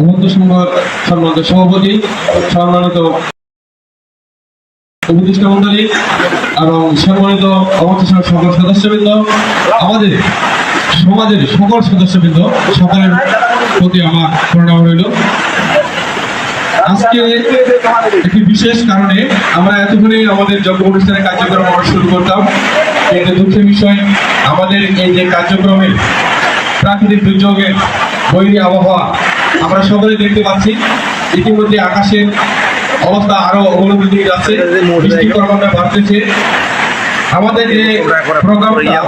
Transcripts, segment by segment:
অবন্ত সংঘ সম্মানিত সভাপতি, সম্মানিত উপদেষ্টা মন্ডলী এবং সম্মানিত সংঘ সকল সদস্যবৃন্দ, আমাদের সমাজের সকল সদস্যবৃন্দ, সকলের প্রতি আমার প্রণাম রইল। আজকে একটি বিশেষ কারণে আমরা এতক্ষণে আমাদের যজ্ঞ অনুষ্ঠানের কার্যক্রম আমরা শুরু করতাম। কিন্তু দুঃখের বিষয়, আমাদের এই যে কার্যক্রমের প্রাকৃতিক দুর্যোগের বৈরী আবহাওয়া আমরা সকলে দেখতে পাচ্ছি। ইতিমধ্যে আকাশের অবস্থা আরও অবনতির দিকে যাচ্ছে। বৃষ্টি ক্রমান্বয়ে বাড়তেছে। আমাদের যে প্রোগ্রামটা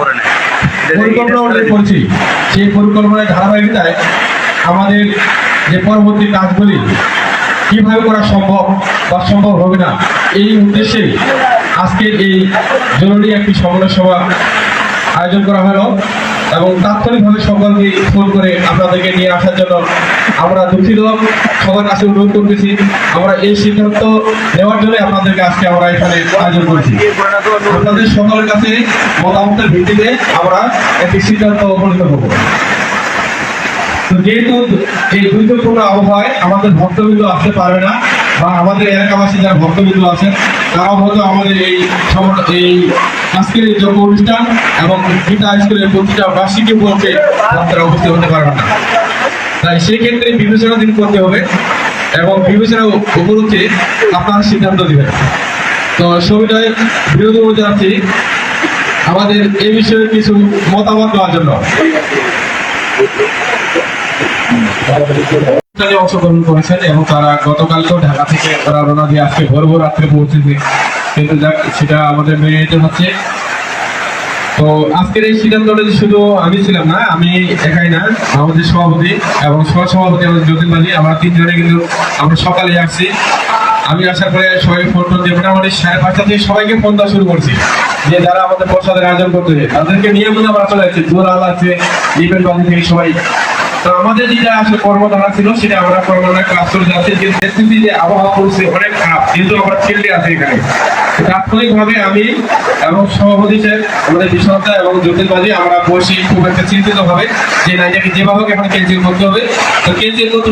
পরিকল্পনা অনুযায়ী করছি সেই পরিকল্পনার ধারাবাহিকতায় আমাদের যে পরবর্তী কাজগুলি কীভাবে করা সম্ভব বা সম্ভব হবে না এই উদ্দেশ্যে আজকে এই জরুরি একটি সমন্বয় সভা আয়োজন করা হলো। এবং তাৎক্ষণিকভাবে সকলকে ফোন করে আপনাদেরকে নিয়ে আসার জন্য আমরা দুঃখিত। সবার কাছে অনুরোধ করতেছি, আমরা এই সিদ্ধান্ত নেওয়ার জন্য আপনাদেরকে আজকে আমরা এখানে আয়োজন করেছি। আপনাদের সকলের কাছে মতামতের ভিত্তিতে আমরা একটি সিদ্ধান্ত উপনীত হব তো যেহেতু এই দুর্যোগপূর্ণ আবহাওয়ায় আমাদের ভক্তবৃন্দ আসতে পারবে না বা আমাদের এলাকাবাসী যারা ভক্তবৃন্দ আছেন তারাও হয়তো আমাদের এই এই আজকের এই যোগ অনুষ্ঠান এবং গীতা স্কুলের প্রতিটা বার্ষিকী উপলক্ষে ভক্তরা উপস্থিত হতে পারবে না। তাই সেই ক্ষেত্রে বিবেচনা দিন করতে হবে এবং বিবেচনা উপলক্ষে আপনারা সিদ্ধান্ত দিবেন। তো ছবিটায় বিরোধী জানাচ্ছি আমাদের এই বিষয়ে কিছু মতামত দেওয়ার জন্য। অংশগ্রহণ করেছেন এবং তারা গতকালকেও ঢাকা থেকে তারা রওনা দিয়ে আজকে ভোর ভোর রাত্রে পৌঁছেছে। কিন্তু যাক সেটা আমাদের মেনে নিতে হচ্ছে। তো আজকের এই সিদ্ধান্তটা শুধু আমি ছিলাম না, আমি একাই না, আমাদের সভাপতি এবং সহ সভাপতি আমাদের যতীন মাঝি, আমরা তিনজনে কিন্তু আমরা সকালে আসছি। আমি আসার পরে সবাই ফোন টোন দিয়ে মোটামুটি সাড়ে পাঁচটা থেকে সবাইকে ফোন দেওয়া শুরু করছি যে যারা আমাদের প্রসাদের আয়োজন করতেছে তাদেরকে নিয়ে আমরা চলে যাচ্ছি। দূর আল আছে ডিপেন্ড বাড়ি থেকে সবাই। তো আমাদের যেটা আসলে কর্মধারা ছিল, সেটা আমরা কর্মধারা ক্লাস করে যাচ্ছি। যে দেখতেছি যে আবহাওয়া পরিস্থিতি অনেক খারাপ, যেহেতু আমরা ফিল্ডে আছি এখানে। তাৎক্ষণিকভাবে আমি এবং সভাপতি স্যার, আমাদের বিশ্বনাথা এবং জ্যোতির্বাদী আমরা বসে খুব একটা চিন্তিত হবে যে না যেভাবে এখন ক্যান্সেল করতে হবে। তো ক্যান্সেল করতে